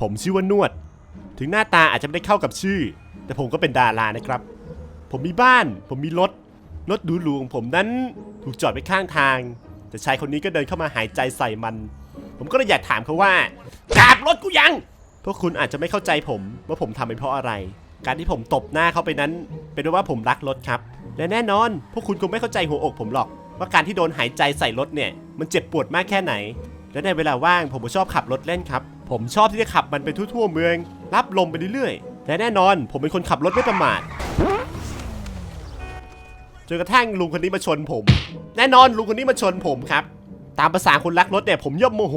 ผมชื่อว่านวด ถึงหน้าตาอาจจะไม่ได้เข้ากับชื่อ แต่ผมก็เป็นดารานะครับ ผมมีบ้าน ผมมีรถ รถหรูๆของผมนั้นถูกจอดไว้ข้างทาง แต่ชายคนนี้ก็เดินเข้ามาหายใจใส่มัน ผมก็เลยอยากถามเขาว่ากราบรถกูยัง พวกคุณอาจจะไม่เข้าใจผมว่าผมทำไปเพราะอะไร การที่ผมตบหน้าเขาไปนั้น เป็นเพราะว่าผมรักรถครับ และแน่นอน พวกคุณคงไม่เข้าใจหัวอกผมหรอก ว่าการที่โดนหายใจใส่รถเนี่ย มันเจ็บปวดมากแค่ไหน และในเวลาว่างผมก็ชอบขับรถเล่นครับ ผมชอบที่จะขับมันไปทั่วๆเมือง รับลมไปเรื่อยๆและแน่นอน ผมเป็นคนขับรถไม่ประมาทจนกระทั่งลุงคนนี้มาชนผม แน่นอนลุงคนนี้มาชนผมครับ ตามภาษาคนรักรถเนี่ยผมย่อมโมโห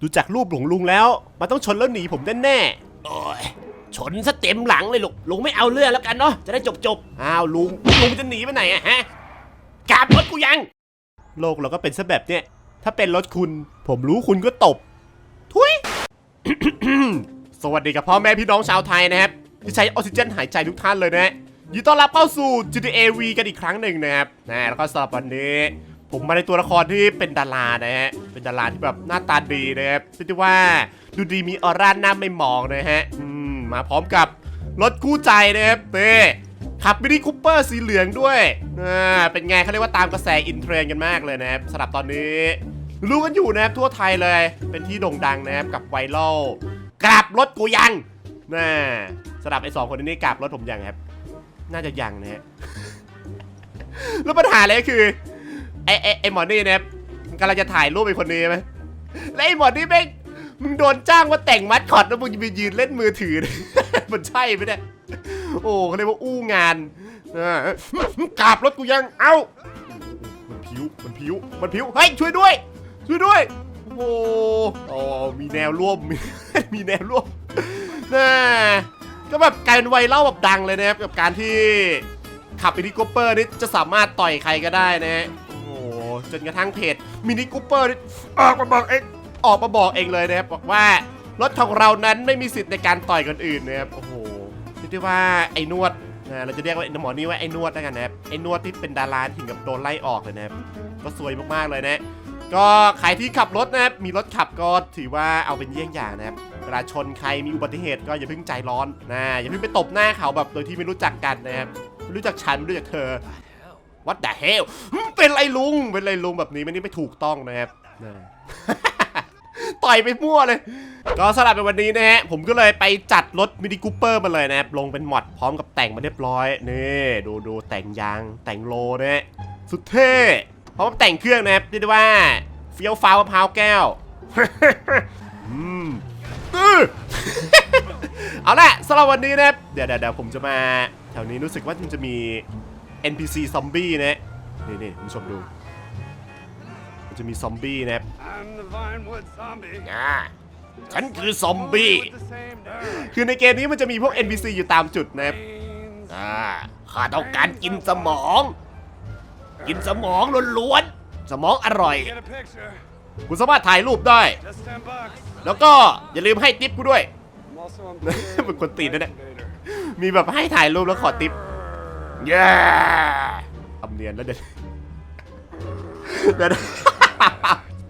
ดูจากรูปของลุงแล้ว มันต้องชนแล้วหนีผมแน่ๆโอ้ยชนซะเต็มหลังเลยลูกลุงไม่เอาเรื่องแล้วกันเนาะจะได้จบจบอ้าวลุงลุงจะหนีไปไหนอะฮะกราบรถกูยัง โลกเราก็เป็นซะแบบเนี้ยถ้าเป็นรถคุณ ผมรู้คุณก็ตบ ทุย สวัสดีกับพ่อแม่พี่น้องชาวไทยนะครับ ที่ใช้ออกซิเจนหายใจทุกท่านเลยนะฮะยินดีต้อนรับเข้าสู่ GTA V กันอีกครั้งหนึ่งนะครับนะแล้วก็สำหรับวันนี้ ผมมาในตัวละครที่เป็นดารานะฮะเป็นดาราที่แบบหน้าตาดีนะครับเรียกได้ว่าดูดีมีออร่าหน้าไม่หมองนะฮะอืมมาพร้อมกับรถคู่ใจนะครับเต้ขับมินิคูเปอร์สีเหลืองด้วยอ่าเป็นไงเขาเรียกว่าตามกระแสอินเทรนด์กันมากเลยนะครับสำหรับตอนนี้ รู้กันอยู่นะครับทั่วไทยเลย เป็นที่โด่งดังนะครับกับไวรัลกราบรถกูยังน่าสำหรับไอ้สองคนนี้กราบรถผมยังครับ น่าจะยังนะฮะ แล้วปัญหาเลยก็คือไอ้ไอ้ไอ้หมอนี่นะครับมันกำลังจะถ่ายรูปไอ้คนนี้ไหมแล้วไอ้หมอนี่แม่งมึงโดนจ้างมาแต่งมัดคอตแล้วมึงจะไปยืนเล่นมือถือ มันใช่ไหมเนี่ย โอ้เขาเรียกว่าอู้งานกราบรถกูยัง เอ้า มันผิว มันผิว มันผิว เฮ้ยช่วยด้วย ช่วยด้วย โอ้โหอ๋อมีแนวร่วม มีมีแนวร่วมน่าก็แบบกลายเป็นไวรัลแบบดังเลยนะครับกับการที่ขับมินิคูเปอร์นี่จะสามารถต่อยใครก็ได้นะฮะโอ้โหจนกระทั่งเพจมินิคูเปอร์นี่ออกมาบอกเองออกมาบอกเองเลยนะครับบอกว่ารถของเรานั้นไม่มีสิทธิ์ในการต่อยคนอื่นนะครับโอ้โหเรียกได้ว่าไอ้นวดนะเราจะเรียกว่าไอ้หมอนี่ว่าไอ้นวดแล้วกันนะครับไอ้นวดที่เป็นดาราถึงกับโดนไล่ออกเลยนะครับก็สวยมากๆเลยนะ ก็ใครที่ขับรถนะครับ มีรถขับก็ถือว่าเอาเป็นเยี่ยงอย่างนะครับ เวลาชนใครมีอุบัติเหตุก็อย่าเพิ่งใจร้อนนะ อย่าเพิ่งไปตบหน้าเขาแบบโดยที่ไม่รู้จักกันนะครับไม่รู้จักฉันไม่รู้จักเธอ What the hell เป็นไรลุง เป็นไรลุงแบบนี้มันนี่ไม่ถูกต้องนะครับนะต่อยไปมั่วเลย ก็สำหรับในวันนี้นะฮะ ผมก็เลยไปจัดรถมินิคูเปอร์มาเลยนะครับ ลงเป็นมอดพร้อมกับแต่งมาเรียบร้อย นี่ ดูดูแต่งยางแต่งโลนะฮะสุดเท่ พร้อมแต่งเครื่องนะครับเรียกได้ว่าเฟี้ยวฟ้าวมะพร้าวแก้วอืมอื้อเอาละสำหรับวันนี้นะครับเดี๋ยวเดี๋ยวเดี๋ยวผมจะมาแถวนี้รู้สึกว่ามันจะมี NPC ซอมบี้นะนี่นี่คุณผู้ชมดู มันจะมีซอมบี้นะครับอ่าฉันคือซอมบี้ คือในเกมนี้มันจะมีพวก NPC อยู่ตามจุดนะครับอ่าข้าต้องการกินสมอง กินสมองล้วนๆ สมองอร่อย Get a picture. คุณสามารถถ่ายรูปได้ Just ten bucks. แล้วก็อย่าลืมให้ติปกูด้วย I'm also on เป็นคนตีนนะเนี่ย Invader. มีแบบให้ถ่ายรูปแล้วขอติปเย้ทำเนียนแล้วเดี๋ยวเดี๋ยว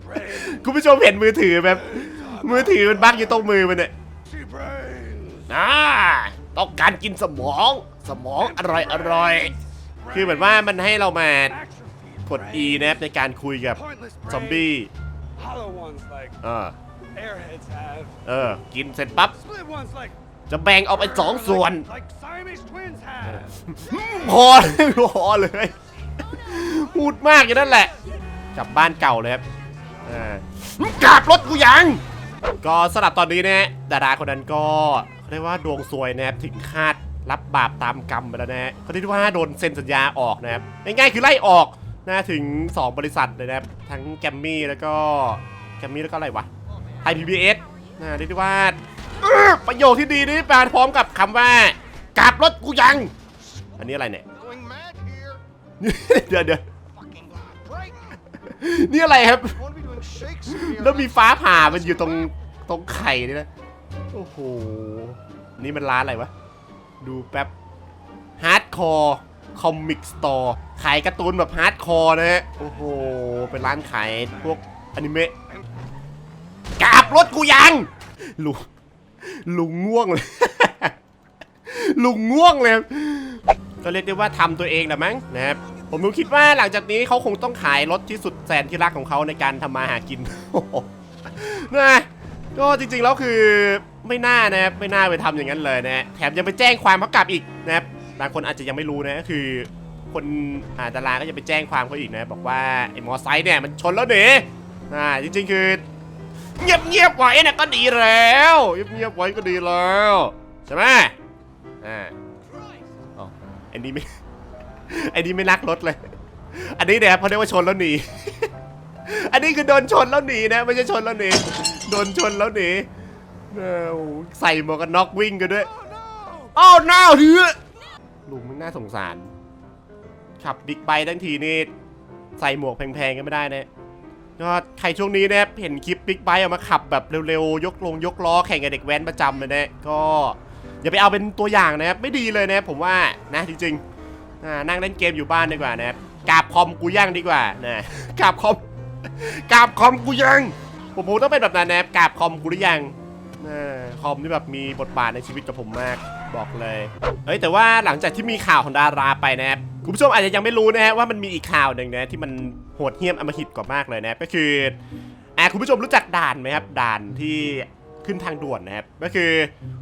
Brains. คุณผู้ชมเห็นมือถือแบบ มือถือมันบั๊กอยู่ตรงมือมันเนี่ย Two brains. อ่าต้องการกินสมอง สมองอร่อยอร่อย คือเหมือนว่ามันให้เรามา Atrophied กด E นะครับในการคุยกับ Pointless ซอมบี้ Hollow ones like เออ airheads have. เออ กินเสร็จปั๊บ Split ones like จะแบ่งออกเป็นสองส่วน like Siamese twins have. พอเลยพอเลย พูดมากอย่างนั้นแหละ กลับบ้านเก่าเลยครับอ่ากราบรถกูยัง ก็สำหรับตอนนี้นะดาราคนนั้นก็เขาเรียกว่าดวงซวยนะครับถึงคาด รับบาปตามกรรมไปแล้วนะฮะเขาเรียกว่าโดนเซ็นสัญญาออกนะครับง่ายๆคือไล่ออกนะถึง 2 บริษัทเลยนะครับ ทั้งแกมมี่แล้วก็แกมมี่แล้วก็อะไรวะไทยพีบีเอสนะเรียกว่าประโยคที่ดีนี้แปลพร้อมกับคำว่ากราบรถกูยัง อันนี้อะไรเนี่ยเดี๋ยวเดี๋ยวนี่อะไรครับ แล้วมีฟ้าผ่ามันอยู่ตรงตรงไข่นี่นะ โอ้โห นี่มันร้านอะไรวะ ดูแป๊บฮาร์ดคอร์คอมิกสตอร์ขายการ์ตูนแบบฮาร์ดคอร์นะฮะ โอ้โห เป็นร้านขายพวกอนิเมะกราบรถกูยังลุงลุงง่วงเลย ลุงง่วงเลย ก็เรียกได้ว่าทำตัวเองแหละมั้งนะครับผมดูคิดว่าหลังจากนี้เขาคงต้องขายรถที่สุดแสนที่รักของเขาในการทำมาหากินนะก็จริงๆแล้วคือ ไม่น่านะครับไม่น่าไปทำอย่างนั้นเลยนะแถมยังไปแจ้งความเขากลับอีกนะครับบางคนอาจจะยังไม่รู้นะก็คือ คนอ่าดาราก็จะไปแจ้งความเขาอีกนะ บอกว่าไอ้มอไซค์เนี่ยมันชนแล้วหนีอ่าจริงๆคือเงียบเงียบๆไว้นะก็ดีแล้วเงียบเงียบๆไว้ก็ดีแล้วใช่ไหมอ่าอ๋อไอ้นี่ไม่ไอ้นี่ไม่รักรถเลย อันนี้เนี่ยเขาเรียกว่าชนแล้วหนี อันนี้คือโดนชนแล้วหนีนะไม่ใช่ชนแล้วหนีโดนชนแล้วหนีเออโอ้โห ใส่หมวกกันน็อกวิ่งกันด้วย อ้าวหน้าเหือลุงมันน่าสงสาร ขับบิ๊กไบค์ทั้งทีนี่ใส่หมวกแพงๆก็ไม่ได้นะก็ใครช่วงนี้นะครับเห็นคลิปบิ๊กไบค์เอามาขับแบบเร็วๆ ยกลงยกล้อแข่งกับเด็กแว้นประจำเลยนะก็อย่าไปเอาเป็นตัวอย่างนะครับไม่ดีเลยนะผมว่านะจริงๆอ่านั่งเล่นเกมอยู่บ้านดีกว่านะครับกราบคอมกูย่างดีกว่านะกราบคอมกราบคอมกูยังผมผมต้องเป็นแบบนั้นนะครับกราบคอมกูหรือยังอ่า คอมนี่แบบมีบทบาทในชีวิตกับผมมากบอกเลยเฮ้ยแต่ว่าหลังจากที่มีข่าวของดาราไปนะครับคุณผู้ชมอาจจะยังไม่รู้นะฮะว่ามันมีอีกข่าวหนึ่งนะที่มันโหดเหี้ยมอำมหิตกว่ามากเลยนะก็คืออ่าคุณผู้ชมรู้จักด่านไหมครับด่านที่ขึ้นทางด่วนนะครับก็คือ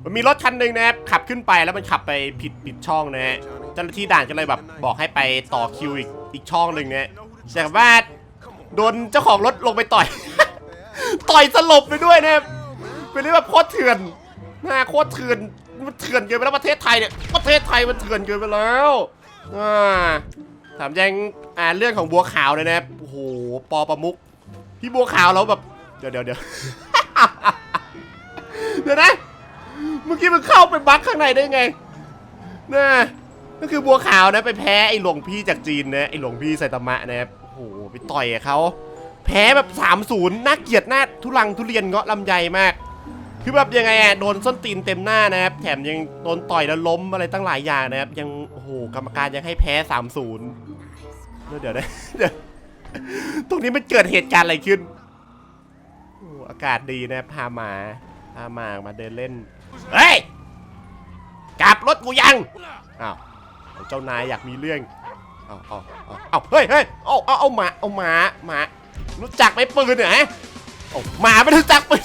มันมีรถคันหนึ่งนะครับขับขึ้นไปแล้วมันขับไปผิดผิดช่องนะฮะเจ้าหน้าที่ด่านก็เลยแบบบอกให้ไปต่อคิวอีกอีกช่องหนึ่งนะแต่ว่าโดนเจ้าของรถลงไปต่อย ต่อยสลบไปด้วยนะครับ เป็นเรื่องแบบโคตรเถื่อนน้าโคตรเถื่อนมันเถื่อนเกินไปแล้วประเทศไทยเนี่ยประเทศไทยมันเถื่อนเกินไปแล้วอ่าถามยังอ่าเรื่องของบัวขาวเลยนะโอ้โหปอประมุกพี่บัวขาวเราแบบเดี๋ยวเดี๋ยวเดี๋ยวเดี๋ยวนะเมื่อกี้มันเข้าไปบั๊กข้างในได้ไงนะก็คือบัวขาวนะไปแพ้ไอ้หลวงพี่จากจีนนะไอ้หลวงพี่ไซตามะนะครับโอ้โหไปต่อยเขาแพ้แบบ 3-0 น่าเกลียดน้าทุลังทุเรียนเงาะลำไยมาก คือแบบยังไงอะโดนส้นตีนเต็มหน้านะครับ แถมยังโดนต่อยแล้วล้มอะไรตั้งหลายอย่างนะครับ ยังโอ้โหกรรมการยังให้แพ้3 0เดี๋ยวนะเดี๋ยวตรงนี้มันเกิดเหตุการณ์อะไรขึ้นโอ้อากาศดีนะครับพาหมาพาหมามาเดินเล่น เฮ้ยกลับรถกูยังอ้าวเจ้านายอยากมีเรื่องเอาเอาเอาเอาเฮ้ยเฮ้ยเอาเอาเอาหมาเอาหมาหมารู้จักไหมปืนเนี่ยฮะเอาหมาไม่รู้จักปืน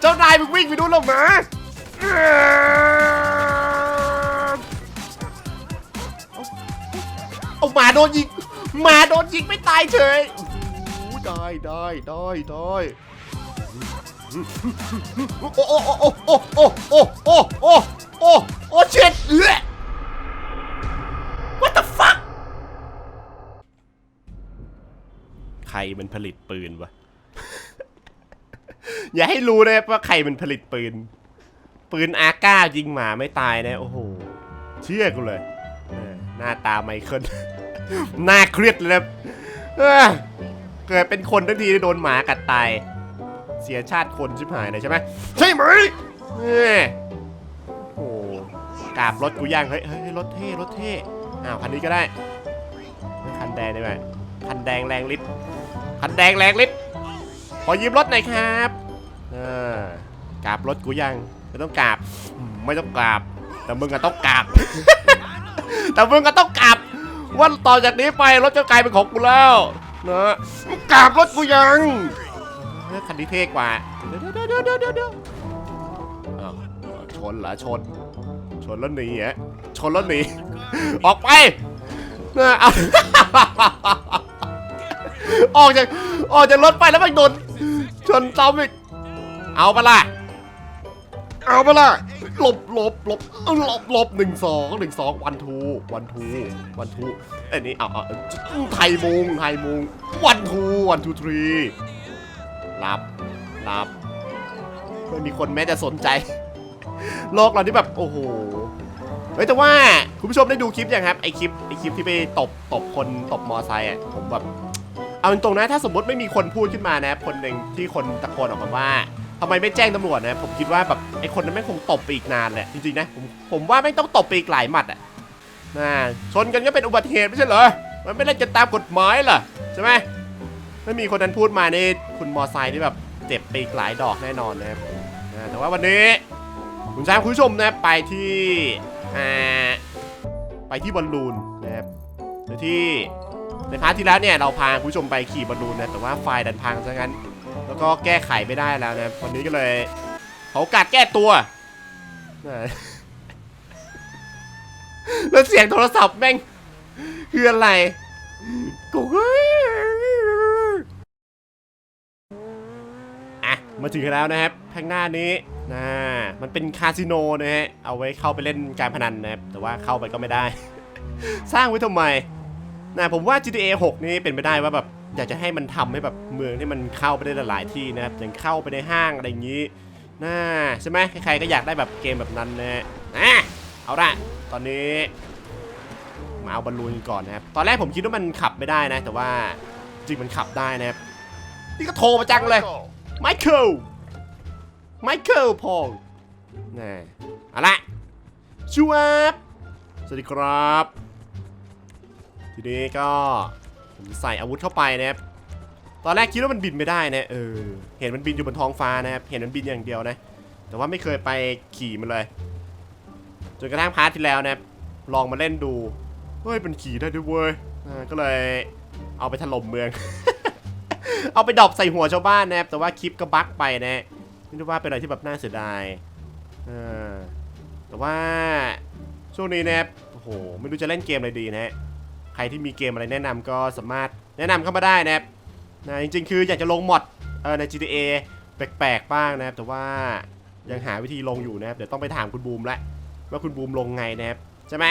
เจ้านายมึงวิ่งไปดูแล้วหมาเอาหมาโดนยิงหมาโดนยิงไม่ตายเฉยได้ได้ได้ได้โอ้โอ้โอ้โอ้โอ้โอ้โอ้โอ้โอ้โอ้เช็ดเอื้อ What the fuck ใครมันผลิตปืนวะ อย่าให้รู้นะว่าใครมันผลิตปืน ปืนอาก้ายิงหมาไม่ตายนะ โอ้โห เชื่อกูเลย หน้าตาไมเคิลหน้าเครียดเลยนะเกิดเป็นคนทันทีโดนหมากัดตาย เสียชาติคนชิบหายเลยใช่ไหมใช่ไหมเออโอ้โหกราบรถกูย่างเฮ้ยเฮ้ยรถเท่รถเท่อ้าวคันนี้ก็ได้ คันแดงได้ไหมคันแดงแรงฤทธิ์คันแดงแรงฤทธิ์ขอยืมรถหน่อยครับ ออกราบรถกูยังไม่ต้องกราบอืมไม่ต้องกราบ แต่มึงก็ต้องกราบ แต่มึงก็ต้องกราบว่าต่อจากนี้ไปรถจะกลายเป็นของกูแล้วนะมึงกราบรถกูยังเออคันนี้เท่กว่าเดี๋ยวเดี๋ยวเดี๋ยวเดี๋ยวเดี๋ยวอ้าวชนเหรอชน ชนแล้วหนีเหรอชนแล้วหนี ออกไปนะเอา ออกจากออกจากรถไปแล้วมันโดนชนซ้ำอีก เอาปะล่ะ เอาปะล่ะ หลบหลบหลบเออหลบหลบหนึ่งสองหนึ่งสองวันทูวันทูวันทูไอ้นี่เอาเอาเอาไทยมุงไทยมุงวันทูวันทูทรีรับรับไม่มีคนแม้จะสนใจ โลกเราที่แบบโอ้โหเฮ้ยแต่ว่าคุณผู้ชมได้ดูคลิปยังครับไอคลิปไอคลิปที่ไปตบตบคนตบมอไซค์อะผมแบบเอาตรงๆนะถ้าสมมติไม่มีคนพูดขึ้นมานะคนหนึ่งที่คนตะโกนออกมาว่า ทำไมไม่แจ้งตำรวจนะผมคิดว่าแบบไอ้คนนั้นไม่คงตบไปอีกนานแหละจริงๆนะผมผมว่าไม่ต้องตบไปอีกหลายหมัดอะนะชนกันก็เป็นอุบัติเหตุไม่ใช่เหรอมันไม่ได้จะตามกฎหมายเหรอใช่ไหมไม่มีคนนั้นพูดมานี่คุณมอไซค์ที่แบบเจ็บไปอีกหลายดอกแน่นอนนะครับแต่ว่าวันนี้คุณชายคุณผู้ชมนะไปที่ไปที่บอลลูนนะครับโดยที่ในพาร์ทที่แล้วเนี่ยเราพาคุณผู้ชมไปขี่บอลลูนนะแต่ว่าไฟดันพังซะงั้น แล้วก็แก้ไขไม่ได้แล้วนะวันนี้ก็เลยเขากัดแก้ตัวแล้วเสียงโทรศัพท์แม่งคืออะไรกูอะมาถึงแล้วนะครับข้างหน้านี้นะมันเป็นคาสิโนนะฮะเอาไว้เข้าไปเล่นการพนันนะครับแต่ว่าเข้าไปก็ไม่ได้ สร้างไว้ทำไมนะผมว่า GTA 6 นี้เป็นไปได้ว่าแบบ อยากจะให้มันทำให้แบบเมืองที่มันเข้าไปได้หลายที่นะครับอย่างเข้าไปในห้างอะไรอย่างนี้น่าใช่ไหมใครๆก็อยากได้แบบเกมแบบนั้นนะฮะอะเอาละตอนนี้มาเอาบอลลูนก่อนนะครับตอนแรกผมคิดว่ามันขับไม่ได้นะ แต่ว่าจริงมันขับได้นะครับนี่ก็โทรมาจังเลยไมเคิลไมเคิลพองนี่เอาละชูวับสวัสดีครับ ทีนี้ก็ ผมใส่อาวุธเข้าไปนะครับตอนแรกคิดว่ามันบินไม่ได้นะเออเห็นมันบินอยู่บนท้องฟ้านะครับเห็นมันบินอย่างเดียวนะ แต่ว่าไม่เคยไปขี่มันเลยจนกระทั่งพาร์ทที่แล้วนะครับลองมาเล่นดูเฮ้ยเป็นขี่ได้ด้วยเว้ยก็เลยเอาไปถล่มเมือง เอาไปดอปใส่หัวชาวบ้านนะครับแต่ว่าคลิปก็บั๊กไปนะไม่รู้ว่าเป็นอะไรที่แบบน่าเสียดายเออแต่ว่าช่วงนี้นะครับโอ้โหไม่รู้จะเล่นเกมอะไรดีนะฮะ ครที่มีเกมอะไรแนะนำก็สามารถแนะนำเข้ามาได้นะครับนะจริงๆ คืออยากจะลงมอดเออใน GTA แปลกๆบ้างนะครับ แต่ว่ายังหาวิธีลงอยู่นะครับเดี๋ยวต้องไปถามคุณบูมละว่าคุณบูมลงไงนะครับใช่ไหม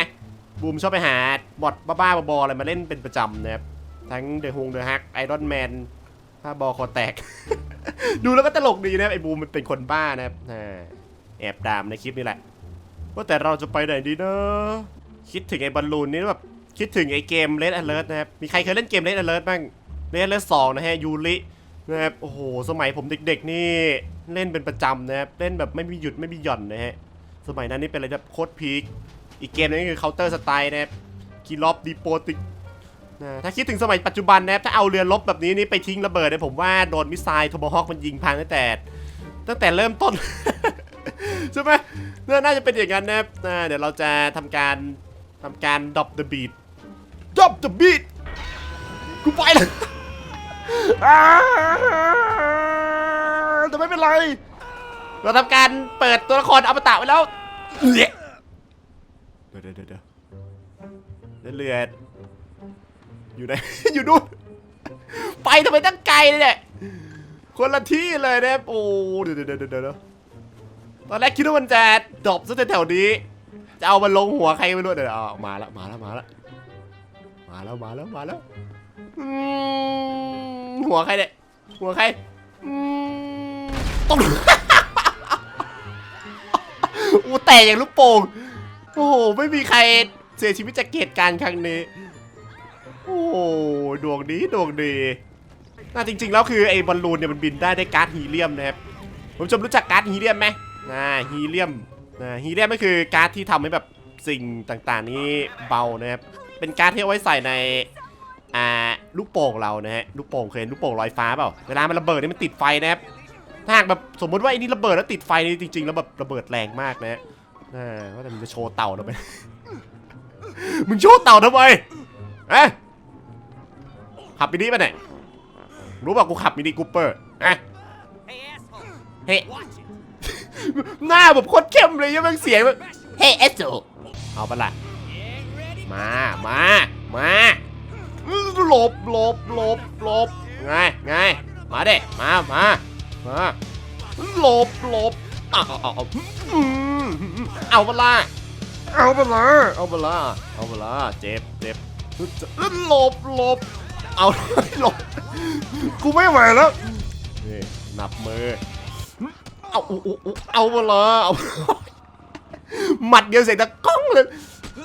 บูมชอบไปหาบอทบ้าๆบอๆอะไรมาเล่นเป็นประจำนะครับทั้งเดอะฮงเดอะฮักไอรอนแมนถ้าบอคอแตก ดูแล้วก็ตลกดีนะครับไอบูมมันเป็นคนบ้านะครับแอบดามในคลิปนี่แหละ ว่าแต่เราจะไปไหนดีนะคิดถึงไอบอลลูนนี่แบบ คิดถึงไอ้เกม Red Alert นะครับ มีใครเคยเล่นเกม Red Alert บ้าง Red Alert 2 นะฮะยูรินะครับ โอ้โห สมัยผมเด็กๆนี่เล่นเป็นประจำนะครับ เล่นแบบไม่มีหยุดไม่มีหย่อนนะฮะ สมัยนั้นนี่เป็นอะไรแบบโคตรพีค อีกเกมนึงคือ Counter Strike นะครับคีลอฟดีโปติกนะถ้าคิดถึงสมัยปัจจุบันนะครับ ถ้าเอาเรือรบแบบนี้นี่ไปทิ้งระเบิดเนี่ยผมว่าโดนมิสไซล์ทโมฮอคมันยิงพังตั้งแต่ตั้งแต่เริ่มต้น ใช่ไหมน่าน่าจะเป็นอย่างนั้นนะครับเดี๋ยวเราจะทำการทำการด r อป the beat drop the beat กูไปเลยอ่าแต่ไม่เป็นไร เราทำการเปิดตัวละครอมตะไว้แล้วเละเดี๋ยวเดี๋ยวเดี๋ยวเดี๋ยวแล้วเรืออยู่ไหน อยู่นู่นไปทำไมตั้งไกลเลยเนี่ยคนละที่เลยนะโอ้เดี๋ยวเดี๋ยวเดี๋ยวเดี๋ยวตอนแรกคิดว่ามันจะดรอปซะแถวๆนี้ จะเอามันลงหัวใครไม่รู้เดี๋ยวเอามาแล้วมาแล้วมาแล้ว มาแล้วมาแล้วมาแล้วอืมหัวใครเนี่ยหัวใครอืมต้องอูแตกอย่างลูกโป่งโอ้โหไม่มีใครเสียชีวิตจากเหตุการณ์ครั้งนี้ โอ้โหดวงดีดวงดีน่าจริง ๆ แล้วคือไอ้บอลลูนเนี่ยมันบินได้ได้วยก๊าซฮีเลียมนะครับผมชมรู้จักก๊าซฮีเลียมไหมอ่าฮีเลียมอ่าฮีเลียมก็คือก๊าซที่ทำให้แบบสิ่งต่างๆ นี้เบานะครับ เป็นก๊าซที่เอาไว้ใส่ในอ่าลูกโป่งเรานะฮะลูกโป่งเคยลูกโป่งลอยฟ้าเปล่าเวลามันระเบิดนี่มันติดไฟนะครับถ้าหากแบบสมมติว่าไอ้นี่ระเบิดแล้วติดไฟนี่จริงๆแล้วแบบระเบิดแรงมากนะฮะว่าแต่มึงจะโชว์เต่าทำไมมึงโชว์เต่าทำไมเอ๊ะขับไปนี้ไปไหนรู้ป่ะกูขับมินิคูเปอร์เอะเฮ้หน้าแบบโคตรเข้มเลยยังเป็นเสียงแบบเฮ้เอสโซเอาปะล่ะ มา มา มาอื้อหลบหลบหลบหลบไงไงมาเด็มามามาหลบหลบเอาเอาเอาเอาอืมเอาปะล่ะเอาปะล่ะเอาปะล่ะเอาปะล่ะเจ็บเจ็บหลบหลบเอาหลบกูไม่ไหวแล้วนี่หนับมือเอาอุ๊อุ๊อุ๊เอาเวลาเอาหมัดเดียวเสร็จตะก้องเลย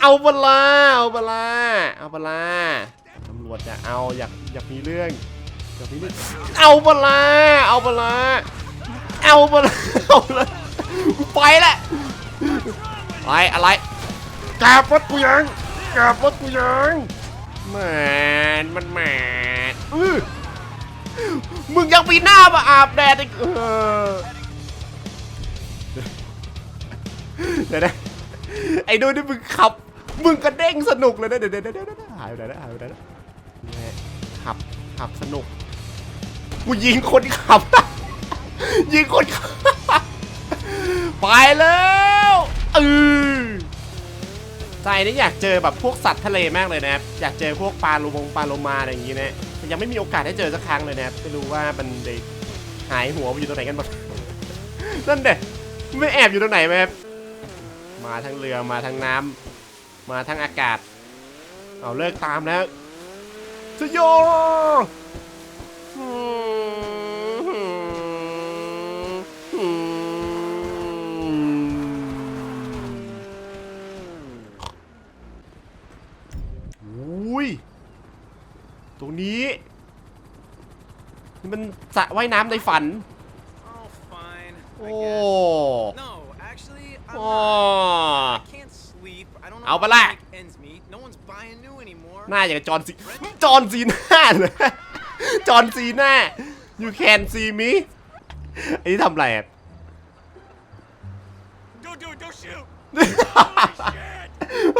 เอาเวลาเอาเวลาเอาเวลาตำรวจจะเอาอยากอยากมีเรื่องอยากมีเรื่องเอาเวลาเอาเวลาเอาเวลาเอาเลยกูไปแหละไปอะไรกราบรถกูยังกราบรถกูยังแมนมันแมนอื้อมึงยังมีหน้ามาอาบแดดอีกเออเดี๋ยวนะไอ้ดูนี่มึงขับ มึงกระเด้งสนุกเลยนะเดี๋ยวเดี๋ยวเดี๋ยวเดี๋ยวหายไปไหนแล้วหายไปไหนแล้วนี่ไงขับขับสนุกกูยิงคนขับ ยิงคนขับ ไปแล้วเออใจนี่อยากเจอแบบพวกสัตว์ทะเลมากเลยนะครับ อยากเจอพวกปลาโลมงปลาโลมาอะไรอย่างงี้นะแต่ยังไม่มีโอกาสได้เจอสักครั้งเลยนะครับไม่รู้ว่ามันได้หายหัวไปอยู่ตรงไหนกันหมดนั่นเด็ไม่แอบอยู่ตรงไหนไหมครับมาทั้งเรือมาทั้งน้ำ มาทั้งอากาศ เอาเลิกตามแล้วสยโยอืมอืมอุ้ย ตรงนี้นี่มันสระว่ายน้ำในฝัน Oh, fine. โอ้ I guess. No, actually, I'm โอ้ เอา how ปะ to ล่ะ make ends meet. No one's buying new anymore. หน้าอย่างกับจอห์นซีจอห์นซีน่าเลยจอห์นซีน่า you can see me ไอ้นี่ทำอะไรอะ Don't do it. Don't shoot.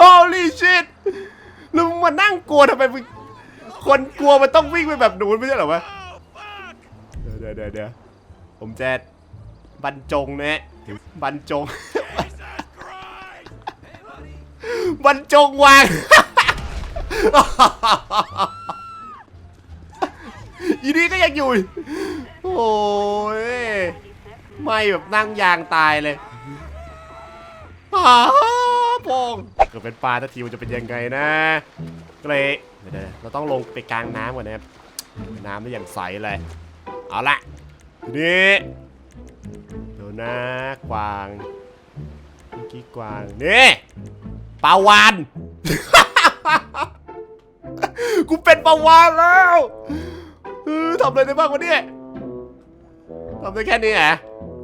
holy shit แล้วมึงมานั่งกลัวทำไมมึงคนกลัวมันต้องวิ่งไปแบบหนูนไม่ใช่เหรอวะ Oh fuck! เดี๋ยวเดี๋ยวเดี๋ยวเดี๋ยวผมจะบรรจงนะฮะบรรจง Jesus Christ! บรรจงวาง อีนี่ก็ยังอยู่ โอ้ยไม่แบบนั่งยางตายเลยอ้าพงเกิดเป็นปลาทัทีมันจะเป็นยังไงนะก็เลยเดี๋ยวเราต้องลงไปกลางน้ำก่อนนะครับ น้ำได้อย่างใสเลย เอาละทีนี้เดี๋ยวนะกวางเมื่อกี้กวางนี่ ปลาวาน กูเป็นปลาวานแล้วเออทำอะไรได้บ้างวะเนี่ยทำได้แค่นี้เหรอ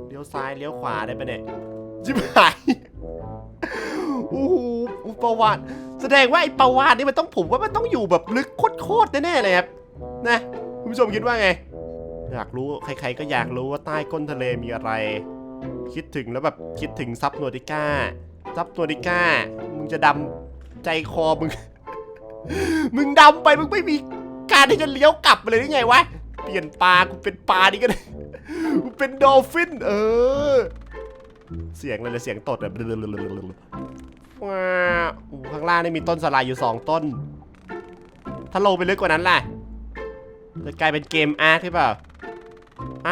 เลี้ยวซ้ายเลี้ยวขวาได้ปะเนี่ยจิบหายโอ้โหปลาวานแสดงว่าไอ้ปลาวานนี่มันต้องผมว่ามันต้องอยู่แบบลึกโคตรๆแน่ๆเลยครับนะคุณผู้ชมคิดว่าไง อยากรู้ใครๆก็อยากรู้ว่าใต้ก้นทะเลมีอะไร คิดถึงแล้วแบบคิดถึงซับโนติก้า ซับโนติก้า มึงจะดำใจคอมึง มึงดำไปมึงไม่มีการที่จะเลี้ยวกลับมาเลยได้ไงวะ เปลี่ยนปลากูเป็นปลานี่ก็ได้กูเป็นดอลฟิน เออ เสียงอะไรเสียงตดอะว้าวข้างล่างนี่มีต้นสลายอยู่สองต้น ถ้าลงไปลึกกว่านั้นล่ะ จะกลายเป็นเกมอาร์คใช่เปล่า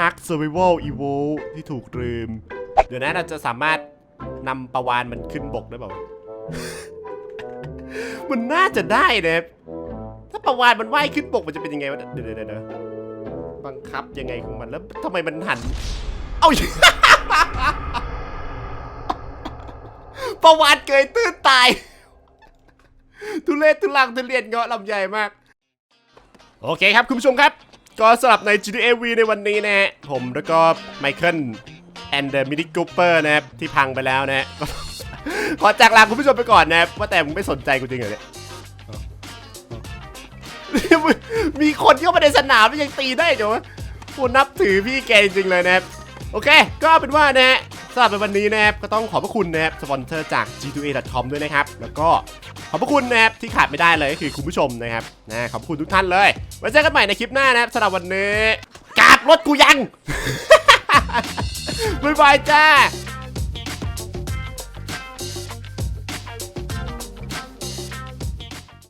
Ark Survival Evolve ที่ถูกลืม เดี๋ยวนะเราจะสามารถ นำประวานมันขึ้นบกได้เปล่า มันน่าจะได้นะถ้าประวานมันว่ายขึ้นบกมันจะเป็นยังไงวะเดี๋ยวเดี๋ยวเดี๋ยวบังคับยังไงของมันแล้วทำไมมันหัน เอ้าประวานเกยตื้นตาย ทุเรศทุลังทุเรียนเงาะลำใหญ่มาก โอเคครับคุณผู้ชมครับ ก็สำหรับใน GTA V ในวันนี้นะฮะผมแล้วก็ไมเคิล แอนเดอร์มินิกูเปอร์นะครับที่พังไปแล้วนะฮะขอจากลาคุณผู้ชมไปก่อนนะครับว่าแต่มึงไม่สนใจกูจริงเหรอเนี่ยมีคนเข้ามาในสนามแล้วยังตีได้เหรอวะกูนับถือพี่แกจริงๆเลยนะครับโอเค ก็เป็นว่านะฮะสำหรับในวันนี้นะครับก็ต้องขอบพระคุณนะครับสปอนเซอร์จาก g2a.com ด้วยนะครับ แล้วก็ขอบพระคุณนะครับที่ขาดไม่ได้เลยก็คือคุณผู้ชมนะครับนะขอบพระคุณทุกท่านเลยไว้เจอกันใหม่ในคลิปหน้านะครับสำหรับวันนี้กราบรถกูยัง บ๊ายบายจ้า